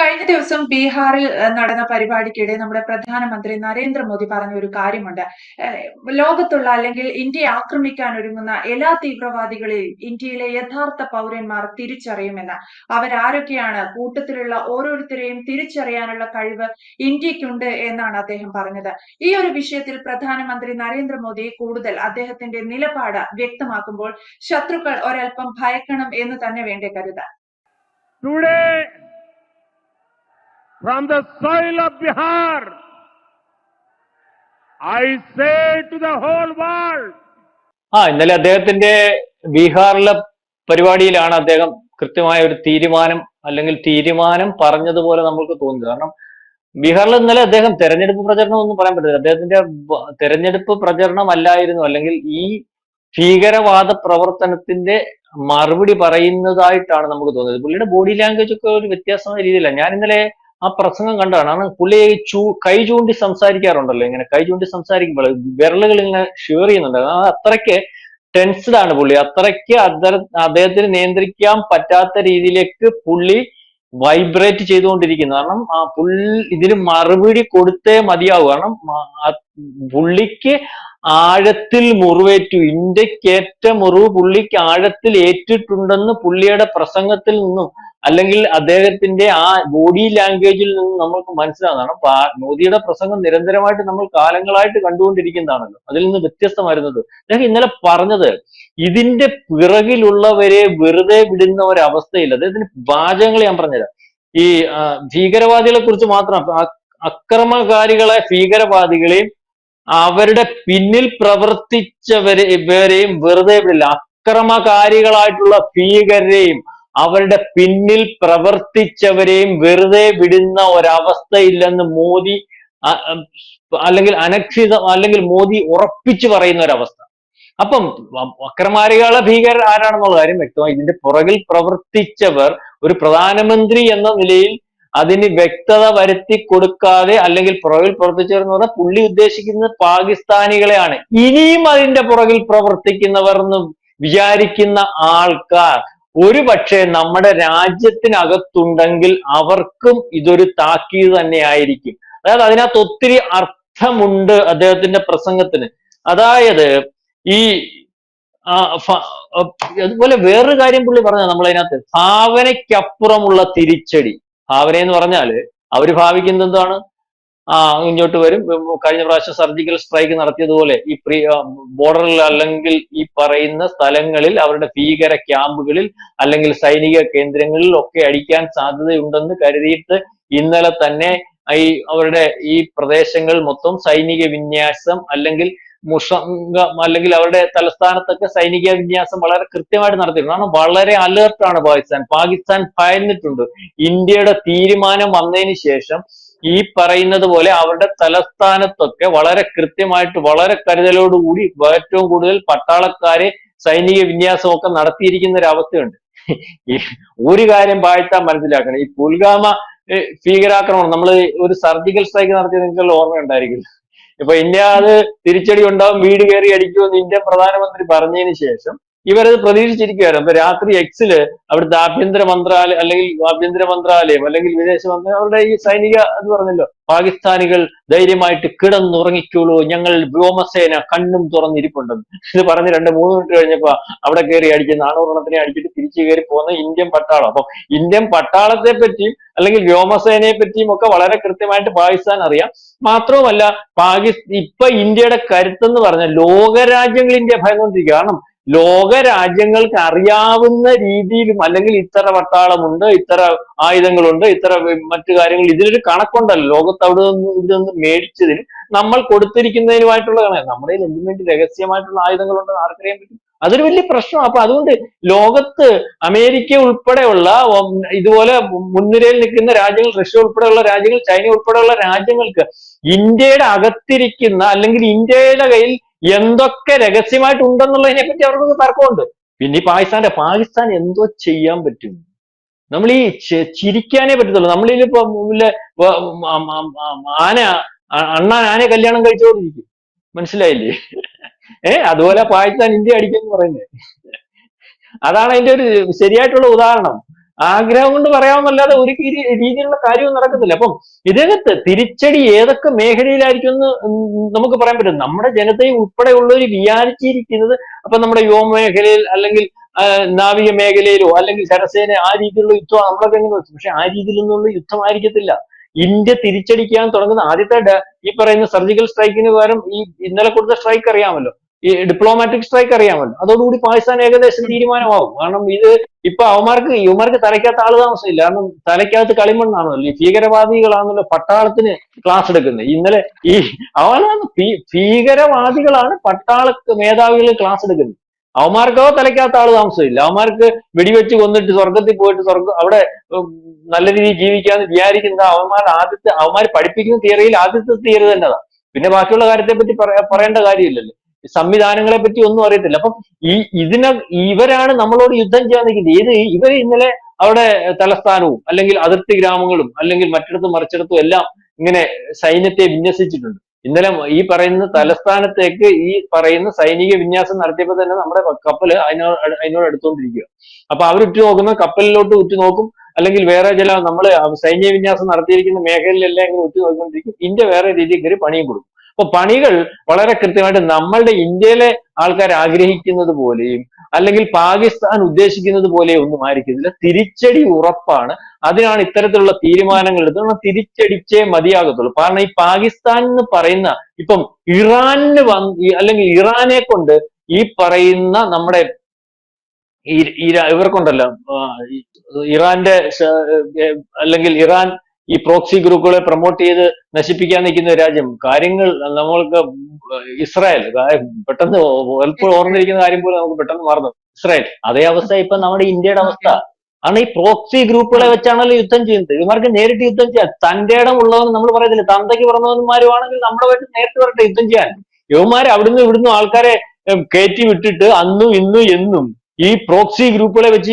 കഴിഞ്ഞ ദിവസം ബീഹാറിൽ നടന്ന പരിപാടിക്കിടെ നമ്മുടെ പ്രധാനമന്ത്രി നരേന്ദ്രമോദി പറഞ്ഞ ഒരു കാര്യമുണ്ട്. ലോകത്തുള്ള അല്ലെങ്കിൽ ഇന്ത്യയെ ആക്രമിക്കാൻ ഒരുങ്ങുന്ന എല്ലാ തീവ്രവാദികളെയും ഇന്ത്യയിലെ യഥാർത്ഥ പൗരന്മാർ തിരിച്ചറിയുമെന്ന്. അവരാരൊക്കെയാണ് കൂട്ടത്തിലുള്ള ഓരോരുത്തരെയും തിരിച്ചറിയാനുള്ള കഴിവ് ഇന്ത്യക്കുണ്ട് എന്നാണ് അദ്ദേഹം പറഞ്ഞത്. ഈ ഒരു വിഷയത്തിൽ പ്രധാനമന്ത്രി നരേന്ദ്രമോദി കൂടുതൽ അദ്ദേഹത്തിന്റെ നിലപാട് വ്യക്തമാക്കുമ്പോൾ ശത്രുക്കൾ ഒരൽപ്പം ഭയക്കണം എന്ന് തന്നെ വേണ്ടേ കരുതാൻ. From the soil of Bihar, I say to the whole world, ആ ഇന്നലെ അദ്ദേഹത്തിന്റെ ബീഹാറിലെ പരിപാടിയിലാണ് അദ്ദേഹം കൃത്യമായ ഒരു തീരുമാനം അല്ലെങ്കിൽ തീരുമാനം പറഞ്ഞതുപോലെ നമ്മൾക്ക് തോന്നുന്നത്. കാരണം ബീഹാറിൽ ഇന്നലെ അദ്ദേഹം തെരഞ്ഞെടുപ്പ് പ്രചരണം ഒന്നും പറയാൻ പറ്റില്ല അദ്ദേഹത്തിന്റെ തെരഞ്ഞെടുപ്പ് പ്രചരണം അല്ലായിരുന്നു. അല്ലെങ്കിൽ ഈ ഭീകരവാദ പ്രവർത്തനത്തിന്റെ മറുപടി പറയുന്നതായിട്ടാണ് നമുക്ക് തോന്നുന്നത്. പുള്ളിയുടെ ബോഡി ലാംഗ്വേജ് ഒക്കെ ഒരു വ്യത്യാസമായ രീതിയിലാണ്. ഞാൻ ഇന്നലെ ആ പ്രസംഗം കണ്ടാണ്. ആണ് പുള്ളി ഈ ചൂ കൈ ചൂണ്ടി സംസാരിക്കാറുണ്ടല്ലോ ഇങ്ങനെ. കൈ ചൂണ്ടി സംസാരിക്കുമ്പോൾ വിരലുകൾ ഇങ്ങനെ ഷെയർ ചെയ്യുന്നുണ്ട്. ആ അത്രയ്ക്ക് ടെൻസ്ഡ് ആണ് പുള്ളി. അത്രയ്ക്ക് അദ്ദേ- അദ്ദേഹത്തിന് നിയന്ത്രിക്കാൻ പറ്റാത്ത രീതിയിലേക്ക് പുള്ളി വൈബ്രേറ്റ് ചെയ്തുകൊണ്ടിരിക്കുന്നു. കാരണം ആ പുള്ളി ഇതിന് മറുപടി കൊടുത്തേ മതിയാവൂ. കാരണം പുള്ളിക്ക് ആഴത്തിൽ മുറിവേറ്റു. ഇന്ത്യക്കേറ്റ മുറിവ് പുള്ളിക്ക് ആഴത്തിൽ ഏറ്റിട്ടുണ്ടെന്ന് പുള്ളിയുടെ പ്രസംഗത്തിൽ നിന്നും അല്ലെങ്കിൽ അദ്ദേഹത്തിന്റെ ആ ബോഡി ലാംഗ്വേജിൽ നിന്ന് നമുക്ക് മനസ്സിലാകുന്നതാണ് മോദിയുടെ പ്രസംഗം നിരന്തരമായിട്ട് നമ്മൾ കാലങ്ങളായിട്ട് കണ്ടുകൊണ്ടിരിക്കുന്നതാണല്ലോ. അതിൽ നിന്ന് വ്യത്യസ്തമായിരുന്നത്. അദ്ദേഹം ഇന്നലെ പറഞ്ഞത് ഇതിന്റെ പിറകിലുള്ളവരെ വെറുതെ വിടുന്ന ഒരവസ്ഥയില്ല. അദ്ദേഹത്തിന് വാചകങ്ങൾ ഞാൻ പറഞ്ഞുതരാം. ഈ ഭീകരവാദികളെ കുറിച്ച് മാത്രം അക്രമകാരികളെ ഭീകരവാദികളെയും അവരുടെ പിന്നിൽ പ്രവർത്തിച്ചവരെ ഇവരെയും വെറുതെ വിടില്ല. അക്രമകാരികളായിട്ടുള്ള ഭീകരരെയും അവരുടെ പിന്നിൽ പ്രവർത്തിച്ചവരെയും വെറുതെ വിടുന്ന ഒരവസ്ഥയില്ലെന്ന് മോദി അല്ലെങ്കിൽ അനക്ഷിത അല്ലെങ്കിൽ മോദി ഉറപ്പിച്ചു പറയുന്ന ഒരവസ്ഥ. അപ്പം അക്രമാരികളെ ഭീകരർ ആരാണെന്നുള്ള കാര്യം വ്യക്തമായി. ഇതിന്റെ പുറകിൽ പ്രവർത്തിച്ചവർ ഒരു പ്രധാനമന്ത്രി എന്ന നിലയിൽ അതിന് വ്യക്തത വരുത്തി കൊടുക്കാതെ അല്ലെങ്കിൽ പുറകിൽ പ്രവർത്തിച്ചവർ എന്ന് പറഞ്ഞാൽ പുള്ളി ഉദ്ദേശിക്കുന്നത് പാകിസ്ഥാനികളെയാണ്. ഇനിയും അതിന്റെ പുറകിൽ പ്രവർത്തിക്കുന്നവർ എന്ന് വിചാരിക്കുന്ന ആൾക്കാർ ഒരു പക്ഷേ നമ്മുടെ രാജ്യത്തിനകത്തുണ്ടെങ്കിൽ അവർക്കും ഇതൊരു താക്കീത് തന്നെയായിരിക്കും. അതായത് അതിനകത്ത് ഒത്തിരി അർത്ഥമുണ്ട് അദ്ദേഹത്തിന്റെ പ്രസംഗത്തിന്. അതായത് ഈ അതുപോലെ വേറൊരു കാര്യം പുള്ളി പറഞ്ഞ നമ്മളതിനകത്ത്. ഭാവനയ്ക്കപ്പുറമുള്ള തിരിച്ചടി. ഭാവന എന്ന് പറഞ്ഞാൽ അവർ ഭാവിക്കുന്നത് എന്താണ്? ഇങ്ങോട്ട് വരും. കഴിഞ്ഞ പ്രാവശ്യം സർജിക്കൽ സ്ട്രൈക്ക് നടത്തിയതുപോലെ ഈ പ്രീ ബോർഡറിൽ അല്ലെങ്കിൽ ഈ പറയുന്ന സ്ഥലങ്ങളിൽ അവരുടെ ഭീകര ക്യാമ്പുകളിൽ അല്ലെങ്കിൽ സൈനിക കേന്ദ്രങ്ങളിൽ ഒക്കെ അടിക്കാൻ സാധ്യതയുണ്ടെന്ന് കരുതിയിട്ട് ഇന്നലെ തന്നെ ഈ അവരുടെ ഈ പ്രദേശങ്ങൾ മൊത്തം സൈനിക വിന്യാസം അല്ലെങ്കിൽ മുഷംഗം അല്ലെങ്കിൽ അവരുടെ തലസ്ഥാനത്തൊക്കെ സൈനിക വിന്യാസം വളരെ കൃത്യമായിട്ട് നടത്തിയിട്ടുണ്ട്. കാരണം വളരെ അലേർട്ടാണ് പാകിസ്ഥാൻ. പാകിസ്ഥാൻ ഭയന്നിട്ടുണ്ട്. ഇന്ത്യയുടെ തീരുമാനം വന്നതിന് ശേഷം ഈ പറയുന്നത് പോലെ അവരുടെ തലസ്ഥാനത്തൊക്കെ വളരെ കൃത്യമായിട്ട് വളരെ കരുതലോടുകൂടി ഏറ്റവും കൂടുതൽ പട്ടാളക്കാരെ സൈനിക വിന്യാസമൊക്കെ നടത്തിയിരിക്കുന്ന ഒരു അവസ്ഥയുണ്ട് ഒരു കാര്യം പാഴ്ത്താൻ മനസ്സിലാക്കണം. ഈ പുൽഗാമ ഭീകരാക്രമണം നമ്മൾ ഒരു സർജിക്കൽ സ്ട്രൈക്ക് നടത്തിയത് നിങ്ങൾക്ക് ഓർമ്മയുണ്ടായിരിക്കില്ല. ഇപ്പൊ ഇന്ത്യ അത് തിരിച്ചടി ഉണ്ടാവും വീട് കയറി അടിക്കുമെന്ന് ഇന്ത്യൻ പ്രധാനമന്ത്രി പറഞ്ഞതിന് ശേഷം ഇവരത് പ്രതീക്ഷിച്ചിരിക്കുകയായിരുന്നു അപ്പൊ രാത്രി എക്സിൽ അവിടുത്തെ ആഭ്യന്തര മന്ത്രാലയം അല്ലെങ്കിൽ ആഭ്യന്തര മന്ത്രാലയം അല്ലെങ്കിൽ വിദേശ മന്ത്രാലയം അവരുടെ ഈ സൈനിക എന്ന് പറഞ്ഞല്ലോ പാകിസ്ഥാനികൾ ധൈര്യമായിട്ട് കിടന്നുറങ്ങിക്കോളൂ ഞങ്ങൾ വ്യോമസേന കണ്ണും തുറന്നിരിപ്പുണ്ടെന്ന് ഇത് പറഞ്ഞ് രണ്ട് മൂന്ന് മിനിറ്റ് കഴിഞ്ഞപ്പോ അവിടെ കയറി അടിച്ച് നാണൂറെണ്ണത്തിനെ അടിച്ചിട്ട് തിരിച്ചു കയറി പോകുന്ന ഇന്ത്യൻ പട്ടാളം. അപ്പം ഇന്ത്യൻ പട്ടാളത്തെ പറ്റിയും അല്ലെങ്കിൽ വ്യോമസേനയെ പറ്റിയും ഒക്കെ വളരെ കൃത്യമായിട്ട് പാകിസ്ഥാൻ അറിയാം. മാത്രവുമല്ല പാകിസ്ഥാൻ ഇപ്പൊ ഇന്ത്യയുടെ കരുത്തെന്ന് പറഞ്ഞാൽ ലോകരാജ്യങ്ങൾ ഇന്ത്യ ഭയന്നുകൊണ്ടിരിക്കുക കാരണം ലോക രാജ്യങ്ങൾക്ക് അറിയാവുന്ന രീതിയിലും അല്ലെങ്കിൽ ഇത്ര പട്ടാളമുണ്ട് ഇത്ര ആയുധങ്ങളുണ്ട് ഇത്ര മറ്റു കാര്യങ്ങൾ ഇതിനൊരു കണക്കുണ്ടല്ലോ. ലോകത്ത് അവിടെ നിന്ന് ഇവിടെ നിന്ന് മേടിച്ചതിന് നമ്മൾ കൊടുത്തിരിക്കുന്നതിനുമായിട്ടുള്ള കണക്ക്. നമ്മുടെ കയ്യിൽ എന്തിനു വേണ്ടി രഹസ്യമായിട്ടുള്ള ആയുധങ്ങളുണ്ടെന്ന് ആർക്കറിയാൻ പറ്റും? അതൊരു വലിയ പ്രശ്നം അപ്പൊ അതുകൊണ്ട് ലോകത്ത് അമേരിക്ക ഉൾപ്പെടെയുള്ള ഇതുപോലെ മുൻനിരയിൽ നിൽക്കുന്ന രാജ്യങ്ങൾ റഷ്യ ഉൾപ്പെടെയുള്ള രാജ്യങ്ങൾ ചൈന ഉൾപ്പെടെയുള്ള രാജ്യങ്ങൾക്ക് ഇന്ത്യയുടെ അകത്തിരിക്കുന്ന അല്ലെങ്കിൽ ഇന്ത്യയുടെ കയ്യിൽ എന്തൊക്കെ രഹസ്യമായിട്ട് ഉണ്ടെന്നുള്ളതിനെ പറ്റി അവർക്കൊക്കെ തർക്കമുണ്ട്. പിന്നെ ഈ പാകിസ്ഥാന്റെ പാകിസ്ഥാൻ എന്തോ ചെയ്യാൻ പറ്റും? നമ്മൾ ഈ ചിരിക്കാനേ പറ്റത്തുള്ളൂ. ആ- ആ- ആന അണ്ണാൻ ആനയെ കല്യാണം കഴിച്ചുകൊണ്ടിരിക്കും മനസ്സിലായില്ലേ? ഏ അതുപോലെ പാകിസ്ഥാൻ ഇന്ത്യ അടിക്കുന്നു പറയുന്നത് അതാണ് അതിന്റെ ഒരു ശരിയായിട്ടുള്ള ഉദാഹരണം. ആഗ്രഹം കൊണ്ട് പറയാമെന്നല്ലാതെ ഒരു രീതി- രീതിയിലുള്ള കാര്യവും നടക്കത്തില്ല. അപ്പം ഇതിനകത്ത് തിരിച്ചടി ഏതൊക്കെ മേഖലയിലായിരിക്കും എന്ന് നമുക്ക് പറയാൻ പറ്റും. നമ്മുടെ ജനതയെ ഉൾപ്പെടെയുള്ളവർ വിചാരിച്ചിരിക്കുന്നത് അപ്പൊ നമ്മുടെ യുവ മേഖലയിൽ അല്ലെങ്കിൽ നാവിക മേഖലയിലോ അല്ലെങ്കിൽ കരസേന ആ രീതിയിലുള്ള യുദ്ധം നമ്മളൊക്കെ എങ്ങനെ വെച്ചു? പക്ഷെ ആ രീതിയിലൊന്നുള്ള യുദ്ധമായിരിക്കത്തില്ല. ഇന്ത്യ തിരിച്ചടിക്കാൻ തുടങ്ങുന്ന ആദ്യത്തെ ഈ പറയുന്ന സർജിക്കൽ സ്ട്രൈക്കിന് പകരം ഈ ഇന്നലെ കൊടുത്ത സ്ട്രൈക്ക് അറിയാമല്ലോ. ഈ ഡിപ്ലോമാറ്റിക് സ്ട്രൈക്ക് അറിയാമല്ലോ. അതോടുകൂടി പാകിസ്ഥാൻ ഏകദേശം തീരുമാനമാവും. കാരണം ഇത് ഇപ്പൊ അവന്മാർക്ക് ഇവന്മാർക്ക് തലയ്ക്കകത്ത് ആൾ താമസമില്ല. കാരണം തലയ്ക്കകത്ത് കളിമണ്ണാണല്ലോ. ഈ ഭീകരവാദികളാണല്ലോ പട്ടാളത്തിന് ക്ലാസ് എടുക്കുന്നത്. ഇന്നലെ ഈ അവനാണ് ഭീകരവാദികളാണ് പട്ടാള മേധാവികൾ ക്ലാസ് എടുക്കുന്നത്. അവന്മാർക്കോ തലയ്ക്കകത്ത് ആൾ താമസമില്ല. അവന്മാർക്ക് വെടിവെച്ച് കൊന്നിട്ട് സ്വർഗത്തിൽ പോയിട്ട് സ്വർഗം അവിടെ നല്ല രീതിയിൽ ജീവിക്കാന്ന് വിചാരിക്കുന്ന അവന്മാർ ആദ്യത്തെ അവന്മാർ പഠിപ്പിക്കുന്ന തിയറിയിൽ ആദ്യത്തെ തിയറി തന്നെതാണ് പിന്നെ ബാക്കിയുള്ള കാര്യത്തെ പറ്റി പറയാ- പറയേണ്ട കാര്യമില്ലല്ലോ. സംവിധാനങ്ങളെ പറ്റി ഒന്നും അറിയത്തില്ല. അപ്പം ഈ ഇതിനെ ഇവരാണ് നമ്മളോട് യുദ്ധം ചെയ്യാൻ നിൽക്കുന്നത്. ഏത് ഇവർ ഇന്നലെ അവിടെ തലസ്ഥാനവും അല്ലെങ്കിൽ അതിർത്തി ഗ്രാമങ്ങളും അല്ലെങ്കിൽ മറ്റിടത്തും മറിച്ചിടത്തും എല്ലാം ഇങ്ങനെ സൈന്യത്തെ വിന്യസിച്ചിട്ടുണ്ട്. ഇന്നലെ ഈ പറയുന്ന തലസ്ഥാനത്തേക്ക് ഈ പറയുന്ന സൈനിക വിന്യാസം നടത്തിയപ്പോൾ തന്നെ നമ്മുടെ കപ്പൽ അതിനോട് അതിനോട് അടുത്തുകൊണ്ടിരിക്കുക അപ്പൊ അവർ ഉറ്റു നോക്കുന്ന കപ്പലിലോട്ട് ഉറ്റുനോക്കും അല്ലെങ്കിൽ വേറെ ചില നമ്മൾ സൈന്യ വിന്യാസം നടത്തിയിരിക്കുന്ന മേഖലയിലെല്ലാം ഇങ്ങനെ ഉറ്റു നോക്കിക്കൊണ്ടിരിക്കും. ഇന്ത്യ വേറെ രീതിയിൽ കയറി പണിയും കൊടുക്കും. അപ്പൊ പണികൾ വളരെ കൃത്യമായിട്ട് നമ്മളുടെ ഇന്ത്യയിലെ ആൾക്കാർ ആഗ്രഹിക്കുന്നത് പോലെയും അല്ലെങ്കിൽ പാകിസ്ഥാൻ ഉദ്ദേശിക്കുന്നത് പോലെയും ഒന്നും ആയിരിക്കത്തില്ല തിരിച്ചടി ഉറപ്പാണ്. അതിനാണ് ഇത്തരത്തിലുള്ള തീരുമാനങ്ങൾ എടുത്തത്. തിരിച്ചടിച്ചേ മതിയാകത്തുള്ളൂ. കാരണം ഈ പാകിസ്ഥാൻ എന്ന് പറയുന്ന ഇപ്പം ഇറാനിന് വന്ന് അല്ലെങ്കിൽ ഇറാനെ കൊണ്ട് ഈ പറയുന്ന നമ്മുടെ ഇവർക്കുണ്ടല്ലോ ഇറാന്റെ അല്ലെങ്കിൽ ഇറാൻ ഈ പ്രോക്സി ഗ്രൂപ്പുകളെ പ്രൊമോട്ട് ചെയ്ത് നശിപ്പിക്കാൻ നിൽക്കുന്ന രാജ്യം. കാര്യങ്ങൾ നമ്മൾക്ക് ഇസ്രായേൽ പെട്ടെന്ന് എപ്പോഴും ഓർമ്മിരിക്കുന്ന കാര്യം പോലും നമുക്ക് പെട്ടെന്ന് മറന്നു. ഇസ്രായേൽ അതേ അവസ്ഥ ഇപ്പൊ നമ്മുടെ ഇന്ത്യയുടെ അവസ്ഥ. ആണ് ഈ പ്രോക്സി ഗ്രൂപ്പുകളെ വെച്ചാണല്ലോ യുദ്ധം ചെയ്യുന്നത്. ഇവർക്ക് നേരിട്ട് യുദ്ധം ചെയ്യാൻ തന്റെ ഇടം ഉള്ളതെന്ന് നമ്മൾ പറയത്തില്ല തന്തയ്ക്ക് പറഞ്ഞവന്മാരുമാണെങ്കിൽ നമ്മളെ വെച്ച് നേരിട്ട് വരട്ടെ യുദ്ധം ചെയ്യാൻ. യുവമാര് അവിടുന്ന് ഇവിടുന്ന് ആൾക്കാരെ കയറ്റി വിട്ടിട്ട് അന്നും ഇന്നും എന്നും ഈ പ്രോക്സി ഗ്രൂപ്പുകളെ വെച്ച്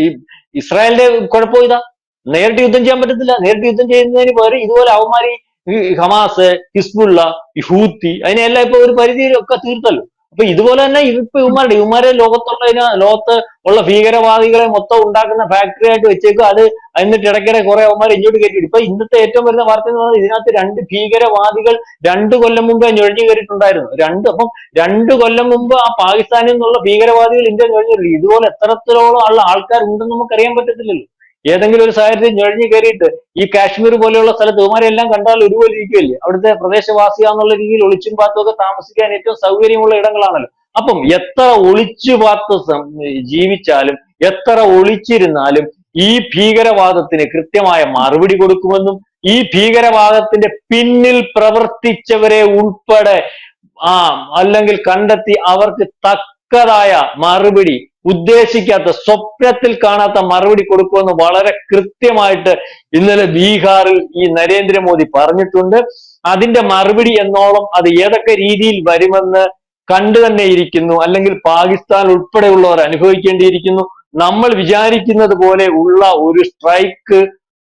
ഈ ഇസ്രായേലിന്റെ കുഴപ്പം ഇതാ. നേരിട്ട് യുദ്ധം ചെയ്യാൻ പറ്റത്തില്ല. നേരിട്ട് യുദ്ധം ചെയ്യുന്നതിന് പകരം ഇതുപോലെ അവന്മാരി ഹമാസ് ഹിസ്ബുള്ള ഹൂത്തി അതിനെല്ലാം ഇപ്പൊ ഒരു പരിധിയിലൊക്കെ തീർത്തല്ലോ. അപ്പൊ ഇതുപോലെ തന്നെ ഇപ്പൊ ഇവന്മാരുടെ ഇവന്മാരെ ലോകത്തുള്ള ലോകത്ത് ഉള്ള ഭീകരവാദികളെ മൊത്തം ഉണ്ടാക്കുന്ന ഫാക്ടറി ആയിട്ട് വെച്ചേക്കും. അത് എന്നിട്ട് ഇടയ്ക്കിടെ കുറെ അവന്മാർ ഇങ്ങോട്ട് കയറ്റി ഇപ്പൊ ഇന്നത്തെ ഏറ്റവും വരുന്ന വാർത്ത എന്ന് പറഞ്ഞാൽ ഇതിനകത്ത് രണ്ട് ഭീകരവാദികൾ രണ്ടു കൊല്ലം മുമ്പേ ഞൊഴിഞ്ഞു കയറിയിട്ടുണ്ടായിരുന്നു. രണ്ട് അപ്പം രണ്ടു കൊല്ലം മുമ്പ് ആ പാകിസ്ഥാനിൽ നിന്നുള്ള ഭീകരവാദികൾ ഇന്ത്യ ഞൊഴിഞ്ഞു ഇതുപോലെ എത്രത്തോളം ഉള്ള ആൾക്കാർ ഉണ്ടെന്ന് നമുക്ക് അറിയാൻ പറ്റത്തില്ലല്ലോ. ഏതെങ്കിലും ഒരു സാഹചര്യത്തിൽ ഞൊഴിഞ്ഞു കയറിയിട്ട് ഈ കാശ്മീർ പോലെയുള്ള സ്ഥലത്ത് എല്ലാം കണ്ടാൽ ഒരുപോലെ ഇരിക്കുമല്ലേ അവിടുത്തെ പ്രദേശവാസിയാന്നുള്ള രീതിയിൽ ഒളിച്ചും പാത്തും ഒക്കെ താമസിക്കാൻ ഏറ്റവും സൗകര്യമുള്ള ഇടങ്ങളാണല്ലോ. അപ്പം എത്ര ഒളിച്ചു പാത്ത് ജീവിച്ചാലും എത്ര ഒളിച്ചിരുന്നാലും ഈ ഭീകരവാദത്തിന് കൃത്യമായ മറുപടി കൊടുക്കുമെന്നും ഈ ഭീകരവാദത്തിന്റെ പിന്നിൽ പ്രവർത്തിച്ചവരെ ഉൾപ്പെടെ ആ അല്ലെങ്കിൽ കണ്ടെത്തി അവർക്ക് തക്കതായ മറുപടി ഉദ്ദേശിക്കാത്ത സ്വപ്നത്തിൽ കാണാത്ത മറുപടി കൊടുക്കുമെന്ന് വളരെ കൃത്യമായിട്ട് ഇന്നലെ ബീഹാറിൽ ഈ നരേന്ദ്രമോദി പറഞ്ഞിട്ടുണ്ട്. അതിന്റെ മറുപടി എന്നോളം അത് ഏതൊക്കെ രീതിയിൽ വരുമെന്ന് കണ്ടു തന്നെ ഇരിക്കുന്നു. അല്ലെങ്കിൽ പാകിസ്ഥാൻ ഉൾപ്പെടെയുള്ളവർ അനുഭവിക്കേണ്ടിയിരിക്കുന്നു. നമ്മൾ വിചാരിക്കുന്നത് പോലെ ഉള്ള ഒരു സ്ട്രൈക്ക്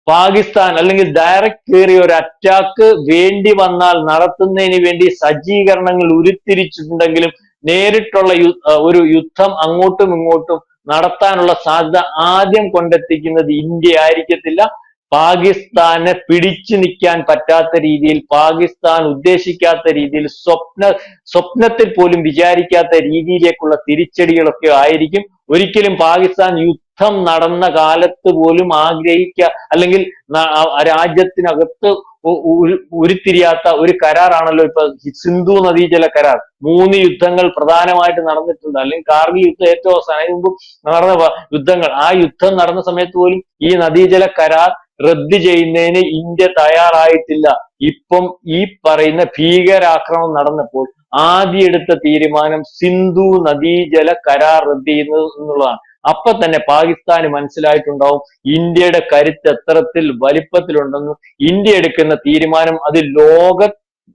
പാകിസ്ഥാൻ അല്ലെങ്കിൽ ഡയറക്റ്റ് കയറിയ ഒരു അറ്റാക്ക് വേണ്ടി വന്നാൽ നടത്തുന്നതിന് വേണ്ടി സജ്ജീകരണങ്ങൾ ഉരുത്തിരിച്ചിട്ടുണ്ടെങ്കിലും നേരിട്ടുള്ള ഒരു യുദ്ധം അങ്ങോട്ടും ഇങ്ങോട്ടും നടത്താനുള്ള സാധ്യത ആദ്യം കൊണ്ടെത്തിക്കുന്നത് ഇന്ത്യ ആയിരിക്കത്തില്ല. പാകിസ്ഥാനെ പിടിച്ചു നിൽക്കാൻ പറ്റാത്ത രീതിയിൽ പാകിസ്ഥാൻ ഉദ്ദേശിക്കാത്ത രീതിയിൽ സ്വപ്ന സ്വപ്നത്തിൽ പോലും വിചാരിക്കാത്ത രീതിയിലേക്കുള്ള തിരിച്ചടികളൊക്കെ ആയിരിക്കും. ഒരിക്കലും പാകിസ്ഥാൻ യുദ്ധം നടന്ന കാലത്ത് പോലും ആഗ്രഹിക്ക അല്ലെങ്കിൽ രാജ്യത്തിനകത്ത് ഉരുത്തിരിയാത്ത ഒരു കരാറാണല്ലോ ഇപ്പൊ സിന്ധു നദീജല കരാർ. മൂന്ന് യുദ്ധങ്ങൾ പ്രധാനമായിട്ട് നടന്നിട്ടുണ്ട്. അല്ലെങ്കിൽ കാർഗിൽ യുദ്ധം ഏറ്റവും അവസാനം. അതിന് മുമ്പ് നടന്ന യുദ്ധങ്ങൾ. ആ യുദ്ധം നടന്ന സമയത്ത് പോലും ഈ നദീജല കരാർ റദ്ദ് ചെയ്യുന്നതിന് ഇന്ത്യ തയ്യാറായിട്ടില്ല. ഇപ്പം ഈ പറയുന്ന ഭീകരാക്രമണം നടന്നപ്പോൾ ആദ്യം എടുത്ത തീരുമാനം സിന്ധു നദീജല കരാർ റദ്ദ് ചെയ്യുന്നത് എന്നുള്ളതാണ്. അപ്പൊ തന്നെ പാകിസ്ഥാന് മനസ്സിലായിട്ടുണ്ടാവും ഇന്ത്യയുടെ കരുത്ത് എത്രത്തിൽ വലിപ്പത്തിലുണ്ടെന്നും. ഇന്ത്യ എടുക്കുന്ന തീരുമാനം അത് ലോക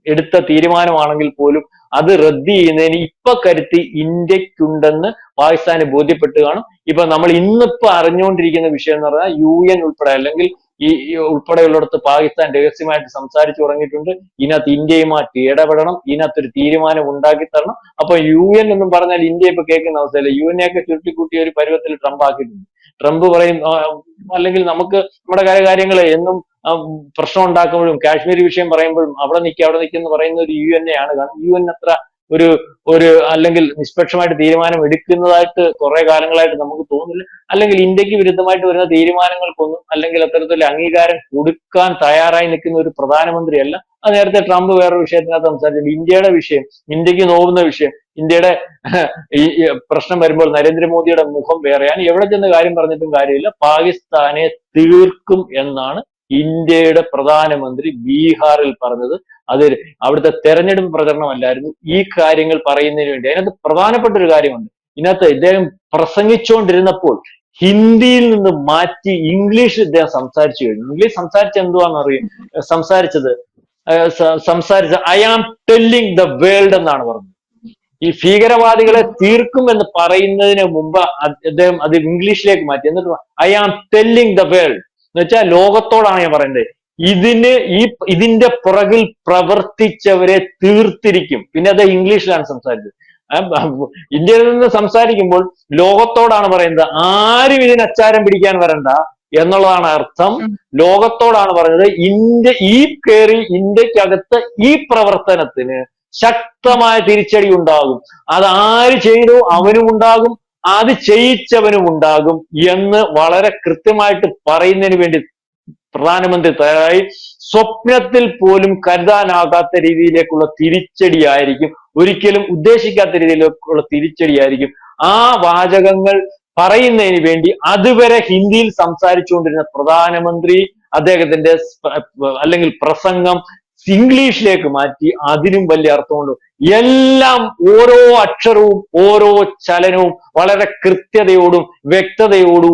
എടുത്ത തീരുമാനമാണെങ്കിൽ പോലും അത് റദ്ദ് ചെയ്യുന്നതിന് ഇപ്പൊ കരുത്ത് ഇന്ത്യക്കുണ്ടെന്ന് പാകിസ്ഥാന് ബോധ്യപ്പെട്ട് കാണും. ഇപ്പൊ നമ്മൾ ഇന്നിപ്പോ അറിഞ്ഞുകൊണ്ടിരിക്കുന്ന വിഷയം എന്ന് പറഞ്ഞാൽ യു എൻ ഉൾപ്പെടെ അല്ലെങ്കിൽ ഈ ഉൾപ്പെടെയുള്ളിടത്ത് പാകിസ്ഥാൻ രഹസ്യമായിട്ട് സംസാരിച്ചു തുടങ്ങിയിട്ടുണ്ട്. ഇതിനകത്ത് ഇന്ത്യയുമായിട്ട് ഇടപെടണം. ഇതിനകത്ത് ഒരു തീരുമാനം ഉണ്ടാക്കി തരണം. അപ്പൊ യു എൻ എന്നും പറഞ്ഞാൽ ഇന്ത്യ ഇപ്പൊ കേൾക്കുന്ന അവസ്ഥയില്ല? യു എൻ ഒക്കെ ചുരുട്ടിക്കൂട്ടിയ ഒരു പരുവത്തിൽ ട്രംപ് ആക്കിയിട്ടുണ്ട്. ട്രംപ് പറയും അല്ലെങ്കിൽ നമുക്ക് നമ്മുടെ കാര്യങ്ങൾ എന്നും പ്രശ്നം ഉണ്ടാക്കുമ്പോഴും കാശ്മീർ വിഷയം പറയുമ്പോഴും അവിടെ നിൽക്കുക അവിടെ നിൽക്കുന്ന പറയുന്ന ഒരു യു എൻ ആണ്. കാരണം യു എൻ അത്ര ഒരു ഒരു അല്ലെങ്കിൽ നിഷ്പക്ഷമായിട്ട് തീരുമാനം എടുക്കുന്നതായിട്ട് കുറെ കാലങ്ങളായിട്ട് നമുക്ക് തോന്നുന്നില്ല. അല്ലെങ്കിൽ ഇന്ത്യയ്ക്ക് വിരുദ്ധമായിട്ട് വരുന്ന തീരുമാനങ്ങൾക്കൊന്നും അല്ലെങ്കിൽ അത്തരത്തിൽ അംഗീകാരം കൊടുക്കാൻ തയ്യാറായി നിൽക്കുന്ന ഒരു പ്രധാനമന്ത്രിയല്ല. അത് നേരത്തെ ട്രംപ് വേറൊരു വിഷയത്തിനകത്ത് സംസാരിച്ചിട്ടുണ്ട് ഇന്ത്യയുടെ വിഷയം ഇന്ത്യയ്ക്ക് നോവുന്ന വിഷയം ഇന്ത്യയുടെ ഈ പ്രശ്നം വരുമ്പോൾ നരേന്ദ്രമോദിയുടെ മുഖം വേറെയാണ്. എവിടെ ചെന്ന് കാര്യം പറഞ്ഞിട്ടും കാര്യമില്ല. പാകിസ്ഥാനെ തീർക്കും എന്നാണ് ഇന്ത്യയുടെ പ്രധാനമന്ത്രി ബീഹാറിൽ പറഞ്ഞത് അത് അവിടുത്തെ തെരഞ്ഞെടുപ്പ് പ്രചരണമല്ലായിരുന്നു. ഈ കാര്യങ്ങൾ പറയുന്നതിന് വേണ്ടി അതിനകത്ത് പ്രധാനപ്പെട്ട ഒരു കാര്യമുണ്ട്. ഇതിനകത്ത് ഇദ്ദേഹം പ്രസംഗിച്ചുകൊണ്ടിരുന്നപ്പോൾ ഹിന്ദിയിൽ നിന്ന് മാറ്റി ഇംഗ്ലീഷിൽ ഇദ്ദേഹം സംസാരിച്ചു കഴിഞ്ഞു. ഇംഗ്ലീഷ് സംസാരിച്ച എന്തുവാന്ന് അറിയും സംസാരിച്ചത് സംസാരിച്ച I am telling the world എന്നാണ് പറഞ്ഞത്. ഈ ഭീകരവാദികളെ തീർക്കും എന്ന് പറയുന്നതിന് മുമ്പ് അദ്ദേഹം അത് ഇംഗ്ലീഷിലേക്ക് മാറ്റി. എന്നിട്ട് I am telling the world എന്ന് വെച്ചാൽ ലോകത്തോടാണ് ഞാൻ പറയുന്നത് ഇതിന് ഈ ഇതിന്റെ പുറകിൽ പ്രവർത്തിച്ചവരെ തീർത്തിരിക്കും. പിന്നെ അത് ഇംഗ്ലീഷിലാണ് സംസാരിച്ചത്. ഇന്ത്യയിൽ നിന്ന് സംസാരിക്കുമ്പോൾ ലോകത്തോടാണ് പറയുന്നത് ആരും ഇതിന് അച്ചാരം പിടിക്കാൻ വരണ്ട എന്നുള്ളതാണ് അർത്ഥം. ലോകത്തോടാണ് പറയുന്നത് ഇന്ത്യ ഈ കയറി ഇന്ത്യക്കകത്ത് ഈ പ്രവർത്തനത്തിന് ശക്തമായ തിരിച്ചടി ഉണ്ടാകും. അത് ആര് ചെയ്തു? അവനും ഉണ്ടാകും. അത് ചെയ്യിച്ചവനും ഉണ്ടാകും എന്ന് വളരെ കൃത്യമായിട്ട് പറയുന്നതിന് വേണ്ടി പ്രധാനമന്ത്രി തയ്യാറായി. സ്വപ്നത്തിൽ പോലും കരുതാനാകാത്ത രീതിയിലേക്കുള്ള തിരിച്ചടിയായിരിക്കും. ഒരിക്കലും ഉദ്ദേശിക്കാത്ത രീതിയിലേക്കുള്ള തിരിച്ചടിയായിരിക്കും. ആ വാചകങ്ങൾ പറയുന്നതിന് വേണ്ടി അതുവരെ ഹിന്ദിയിൽ സംസാരിച്ചുകൊണ്ടിരുന്ന പ്രധാനമന്ത്രി അദ്ദേഹത്തിന്റെ അല്ലെങ്കിൽ പ്രസംഗം ഇംഗ്ലീഷിലേക്ക് മാറ്റി അതിനും വലിയ അർത്ഥമുണ്ട്. എല്ലാം ഓരോ അക്ഷരവും ഓരോ ചലനവും വളരെ കൃത്യതയോടും വ്യക്തതയോടും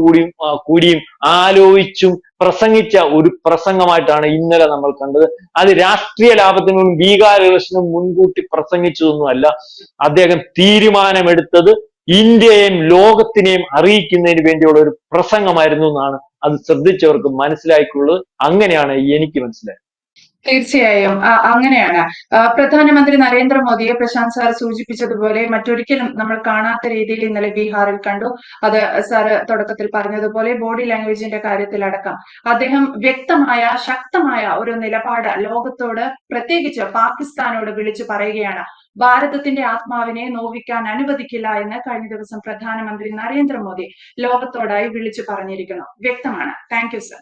കൂടിയും ആലോചിച്ചും പ്രസംഗിച്ച ഒരു പ്രസംഗമായിട്ടാണ് ഇന്നലെ നമ്മൾ കണ്ടത്. അത് രാഷ്ട്രീയ ലാഭത്തിനും ഭീകാരകൃഷ്ണനും മുൻകൂട്ടി പ്രസംഗിച്ചതൊന്നുമല്ല. അദ്ദേഹം തീരുമാനമെടുത്തത് ഇന്ത്യയെയും ലോകത്തിനെയും അറിയിക്കുന്നതിന് വേണ്ടിയുള്ള ഒരു പ്രസംഗമായിരുന്നു എന്നാണ് അത് ശ്രദ്ധിച്ചവർക്ക് മനസ്സിലായിക്കുള്ളത് അങ്ങനെയാണ് എനിക്ക് മനസ്സിലായത്. തീർച്ചയായും. അങ്ങനെയാണ്. പ്രധാനമന്ത്രി നരേന്ദ്രമോദിയെ പ്രശാന്ത് സാർ സൂചിപ്പിച്ചതുപോലെ മറ്റൊരിക്കലും നമ്മൾ കാണാത്ത രീതിയിൽ ഇന്നലെ ബീഹാറിൽ കണ്ടു. അത് സാറ് തുടക്കത്തിൽ പറഞ്ഞതുപോലെ ബോഡി ലാംഗ്വേജിന്റെ കാര്യത്തിലടക്കം. അദ്ദേഹം വ്യക്തമായ ശക്തമായ ഒരു നിലപാട് ലോകത്തോട് പ്രത്യേകിച്ച് പാകിസ്ഥാനോട് വിളിച്ചു പറയുകയാണ്. ഭാരതത്തിന്റെ ആത്മാവിനെ നോവിക്കാൻ അനുവദിക്കില്ല എന്ന് കഴിഞ്ഞ ദിവസം പ്രധാനമന്ത്രി നരേന്ദ്രമോദി ലോകത്തോടായി വിളിച്ചു പറഞ്ഞിരിക്കുന്നു. വ്യക്തമാണ്. Thank you sir.